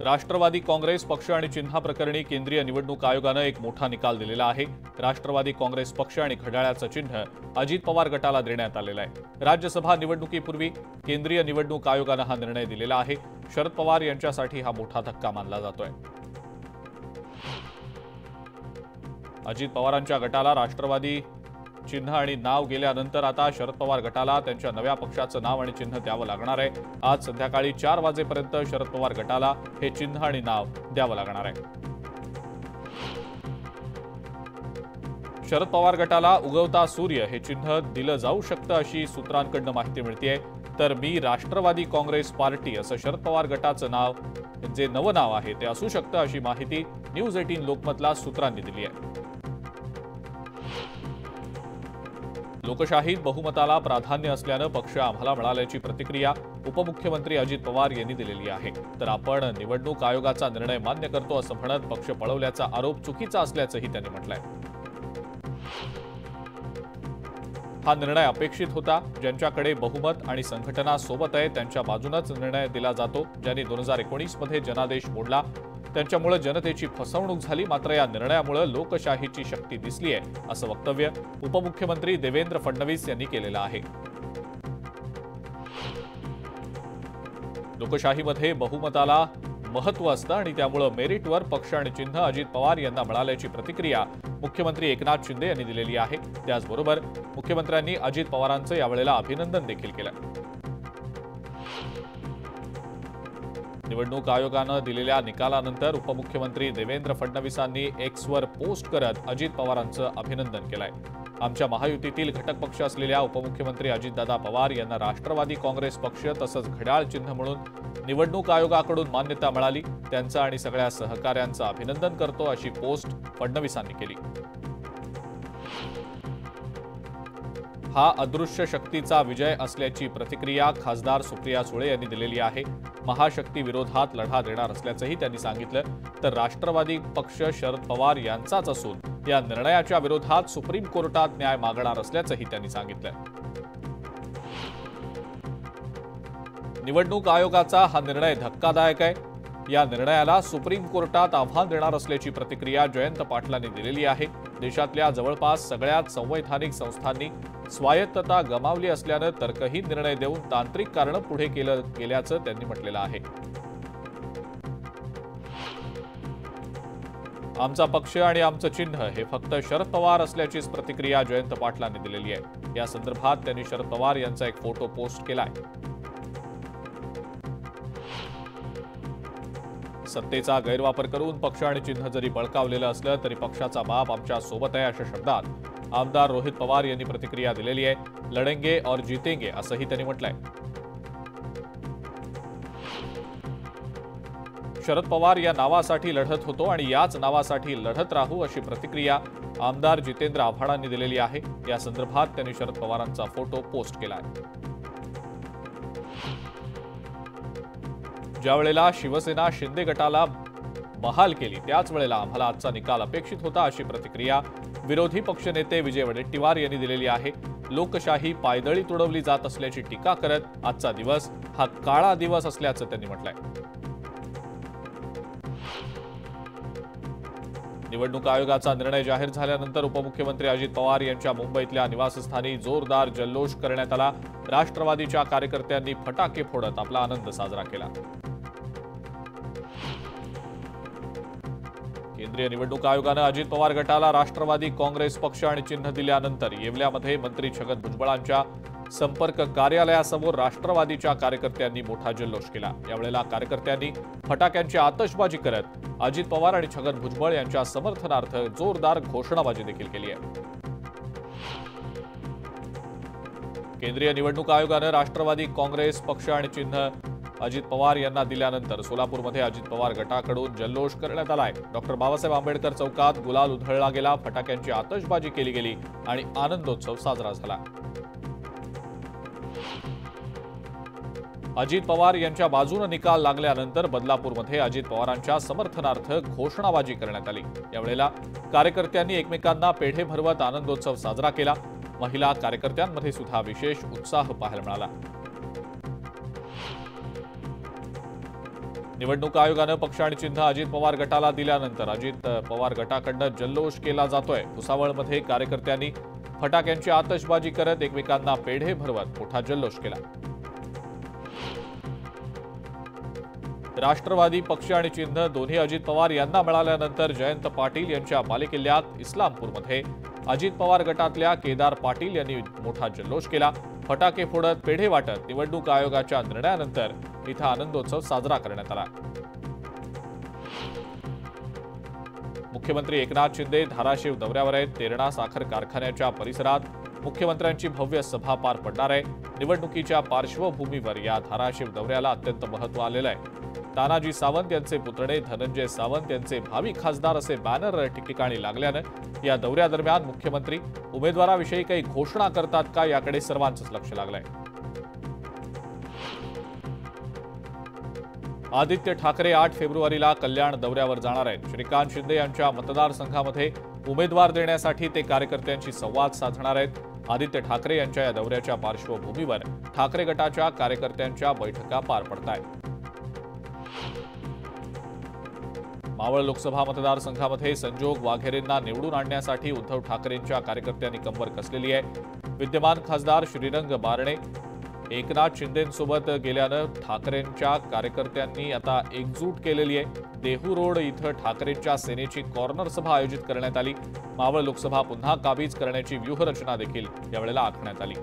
राष्ट्रवादी काँग्रेस पक्ष आणि चिन्हाप्रकरणी केंद्रीय निवडणूक आयोगानं एक मोठा निकाल दिलेला आहे. राष्ट्रवादी काँग्रेस पक्ष आणि घड्याळाचं चिन्ह अजित पवार गटाला देण्यात आलेलं आहे. राज्यसभा निवडणुकीपूर्वी केंद्रीय निवडणूक आयोगानं हा निर्णय दिलेला आहे. शरद पवार यांच्यासाठी हा मोठा धक्का मानला जातोय. अजित पवारांच्या गटाला राष्ट्रवादी चिन्ह आणि नाव गेल्यानंतर आता शरद पवार गटाला त्यांच्या नव्या पक्षाचं नाव आणि चिन्ह द्यावं लागणार आहे. आज संध्याकाळी चार वाजेपर्यंत शरद पवार गटाला हे चिन्ह आणि नाव द्यावं लागणार आहे. शरद पवार गटाला उगवता सूर्य हे चिन्ह दिलं जाऊ शकतं अशी सूत्रांकडनं माहिती मिळतीये. तर मी राष्ट्रवादी काँग्रेस पार्टी असं शरद पवार गटाचं नाव जे नवं नाव आहे ते असू शकतं अशी माहिती न्यूज एटीन लोकमतला सूत्रांनी दिली आहे लोकशाहीत बहुमताला प्राधान्य असल्यानं पक्ष आम्हाला मिळाल्याची प्रतिक्रिया उपमुख्यमंत्री अजित पवार यांनी दिलेली आहे. तर आपण निवडणूक आयोगाचा निर्णय मान्य करतो असं म्हणत पक्ष पळवल्याचा आरोप चुकीचा असल्याचंही त्यांनी म्हटलंय. हा निर्णय अपेक्षित होता. ज्यांच्याकडे बहुमत आणि संघटना सोबत आहे त्यांच्या बाजूनच निर्णय दिला जातो. ज्यांनी दोन हजार एकोणीसमध्ये जनादेश मोडला त्यांच्यामुळे जनतेची फसवणूक झाली. मात्र या निर्णयामुळे लोकशाहीची शक्ती दिसली आहे असं वक्तव्य उपमुख्यमंत्री देवेंद्र फडणवीस यांनी केलेलं आहे. लोकशाहीमध्ये बहुमताला महत्त्व असतं आणि त्यामुळं मेरिटवर पक्ष आणि चिन्ह अजित पवार यांना मिळाल्याची प्रतिक्रिया मुख्यमंत्री एकनाथ शिंदे यांनी दिलेली आहे. त्याचबरोबर मुख्यमंत्र्यांनी अजित पवारांचं यावेळेला अभिनंदन देखील केलं. निवडणूक आयोगानं दिलेल्या निकालानंतर उपमुख्यमंत्री देवेंद्र फडणवीसांनी एक्सवर पोस्ट करत अजित पवारांचं अभिनंदन केलंय. आमच्या महायुतीतील घटक पक्ष असलेल्या उपमुख्यमंत्री अजितदादा पवार यांना राष्ट्रवादी काँग्रेस पक्ष तसंच घड्याळ चिन्ह म्हणून निवडणूक आयोगाकडून मान्यता मिळाली. त्यांचं आणि सगळ्या सहकाऱ्यांचं अभिनंदन करतो अशी पोस्ट फडणवीसांनी केली. हा अदृश्य शक्तीचा विजय असल्याची प्रतिक्रिया खासदार सुप्रिया सुळे यांनी दिलेली आहे. महाशक्ती विरोधात लढा देणार असल्याचंही त्यांनी सांगितलं. तर राष्ट्रवादी पक्ष शरद पवार यांचाच असून या निर्णयाच्या विरोधात सुप्रीम कोर्टात न्याय मागणार असल्याचंही त्यांनी सांगितलं. निवडणूक आयोगाचा हा निर्णय धक्कादायक आहे. या निर्णयाला सुप्रीम कोर्टात आव्हान देणार असल्याची प्रतिक्रिया जयंत पाटलांनी दिलेली आहे. देशातल्या जवळपास सगळ्याच संवैधानिक संस्थांनी स्वायत्तता गमावली असल्यानं तर्कहीन निर्णय देऊन तांत्रिक कारण पुढे केलं गेल्याचं त्यांनी म्हटलेलं आहे. आमचा पक्ष आणि आमचं चिन्ह हे फक्त शरद पवार असल्याचीच प्रतिक्रिया जयंत पाटलांनी दिलेली आहे. या संदर्भात त्यांनी शरद पवार यांचा एक फोटो पोस्ट केलाय. सत्तेचा गैरवापर करून पक्ष आणि चिन्ह जरी बळकावलेलं असलं तरी पक्षाचा बाप आमच्यासोबत आहे अशा शब्दात आमदार रोहित पवार यांनी प्रतिक्रिया दिलेली आहे. लढेंगे और जितेंगे असंही त्यांनी म्हटलंय. शरद पवार या नावासाठी लढत होतो आणि याच नावासाठी लढत राहू अशी प्रतिक्रिया आमदार जितेंद्र आव्हाडांनी दिलेली आहे. या संदर्भात त्यांनी शरद पवारांचा फोटो पोस्ट केला आहे. ज्या वेळेला शिवसेना शिंदे गटाला बहाल केली त्याच वेळेला आम्हाला आजचा निकाल अपेक्षित होता अशी प्रतिक्रिया विरोधी पक्षनेते विजय वडेट्टीवार यांनी दिलेली आहे. लोकशाही पायदळी तुडवली जात असल्याची टीका करत आजचा दिवस हा काळा दिवस असल्याचं त्यांनी म्हटलंय. निवडणूक आयोगाचा निर्णय जाहीर झाल्यानंतर उपमुख्यमंत्री अजित पवार यांच्या मुंबईतल्या निवासस्थानी जोरदार जल्लोष करण्यात आला. राष्ट्रवादीच्या कार्यकर्त्यांनी फटाके फोडत आपला आनंद साजरा केला. केंद्रीय निवडणूक आयोगानं अजित पवार गटाला राष्ट्रवादी काँग्रेस पक्ष आणि चिन्ह दिल्यानंतर येवल्यामध्ये मंत्री छगन भुजबळांच्या संपर्क कार्यालयासमोर राष्ट्रवादीच्या कार्यकर्त्यांनी मोठा जल्लोष केला. यावेळेला कार्यकर्त्यांनी फटाक्यांची आतषबाजी करत अजित पवार आणि छगन भुजबळ यांच्या समर्थनार्थ जोरदार घोषणाबाजी देखील केली आहे. केंद्रीय निवडणूक आयोगानं राष्ट्रवादी काँग्रेस पक्ष आणि चिन्ह अजित पवार यांना दिल्यानंतर सोलापूरमध्ये अजित पवार गटाकडून जल्लोष करण्यात आलाय. डॉक्टर बाबासाहेब आंबेडकर चौकात गुलाल उधळला गेला फटाक्यांची आतषबाजी केली गेली आणि आनंदोत्सव साजरा झाला. अजित पवार यांच्या बाजूने निकाल लागल्यानंतर बदलापूरमध्ये अजित पवारांच्या समर्थनार्थ घोषणाबाजी करण्यात आली. यावेळेला कार्यकर्त्यांनी एकमेकांना पेढे भरवत आनंदोत्सव साजरा केला. महिला कार्यकर्त्यांमध्ये सुद्धा विशेष उत्साह पाहायला मिळाला. निवडणूक आयोगानं पक्ष आणि चिन्ह अजित पवार गटाला दिल्यानंतर अजित पवार गटाकडनं जल्लोष केला जातोय. भुसावळमध्ये कार्यकर्त्यांनी फटाक्यांची आतषबाजी करत एकमेकांना पेढे भरवत मोठा जल्लोष केला. राष्ट्रवादी पक्ष आणि चिन्ह दोन्ही अजित पवार यांना मिळाल्यानंतर जयंत पाटील यांच्या बालेकिल्ल्यात इस्लामपूरमध्ये अजित पवार गटातल्या केदार पाटील यांनी मोठा जल्लोष केला. फटाके फोडत पेढे वाटत निवडणूक आयोगाच्या निर्णयानंतर इथं आनंदोत्सव साजरा करण्यात आला. मुख्यमंत्री एकनाथ शिंदे धाराशिव दौऱ्यावर आहेत. तेरणा साखर कारखान्याच्या परिसरात मुख्यमंत्र्यांची भव्य सभा पार पडणार आहे. निवडणुकीच्या पार्श्वभूमीवर या धाराशिव दौऱ्याला अत्यंत महत्त्व आलेलं आहे. तानाजी सावंत यांचे पुतणे धनंजय सावंत यांचे भावी खासदार असे बॅनर ठिकठिकाणी लागल्यानं या दौऱ्यादरम्यान मुख्यमंत्री उमेदवाराविषयी काही घोषणा करतात का याकडे सर्वांचंच लक्ष लागलंय. आदित्य ठाकरे आठ फेब्रुवारीला कल्याण दौऱ्यावर जाणार आहेत. श्रीकांत शिंदे यांच्या मतदारसंघामध्ये उमेदवार देण्यासाठी ते कार्यकर्त्यांशी संवाद साधणार आहेत. आदित्य ठाकरे यांच्या या दौऱ्याच्या पार्श्वभूमीवर ठाकरे गटाच्या कार्यकर्त्यांच्या बैठका पार पडत आहेत मावळ लोकसभा मतदारसंघामध्ये संजोग वाघेरेंना निवडून आणण्यासाठी उद्धव ठाकरेंच्या कार्यकर्त्यांनी कंबर कसलेली आहे? विद्यमान खासदार श्रीरंग बारणे एकनाथ शिंदेंसोबत गेल्यानं ठाकरेंच्या कार्यकर्त्यांनी आता एकजूट केलेली आहे. देहू रोड इथं ठाकरेंच्या सेनेची कॉर्नर सभा आयोजित करण्यात आली. मावळ लोकसभा पुन्हा काबीज करण्याची व्यूहरचना देखील यावेळेला आखण्यात आली.